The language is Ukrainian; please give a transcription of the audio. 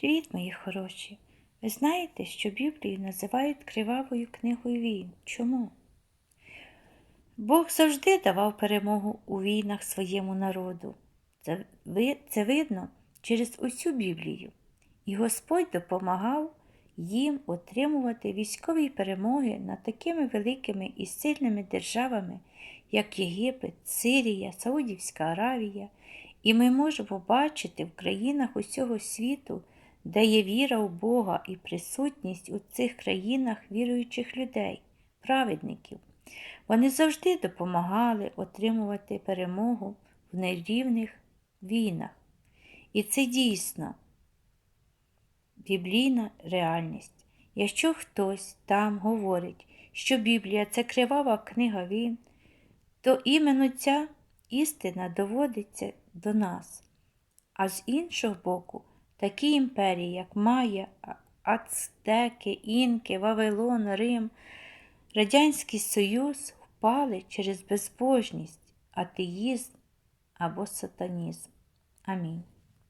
Привіт, мої хороші! Ви знаєте, що Біблію називають кривавою книгою війн. Чому? Бог завжди давав перемогу у війнах своєму народу. Це, ви- це видно через усю Біблію. І Господь допомагав їм отримувати військові перемоги над такими великими і сильними державами, як Єгипет, Сирія, Саудівська Аравія. І ми можемо бачити в країнах усього світу, де є віра у Бога і присутність у цих країнах віруючих людей, праведників. Вони завжди допомагали отримувати перемогу в нерівних війнах. І це дійсно біблійна реальність. Якщо хтось там говорить, що Біблія це кривава книга війн, то іменно ця істина доводиться до нас. А з іншого боку, такі імперії, як Майя, Ацтеки, Інки, Вавилон, Рим, Радянський Союз впали через безбожність, атеїзм або сатанізм. Амінь.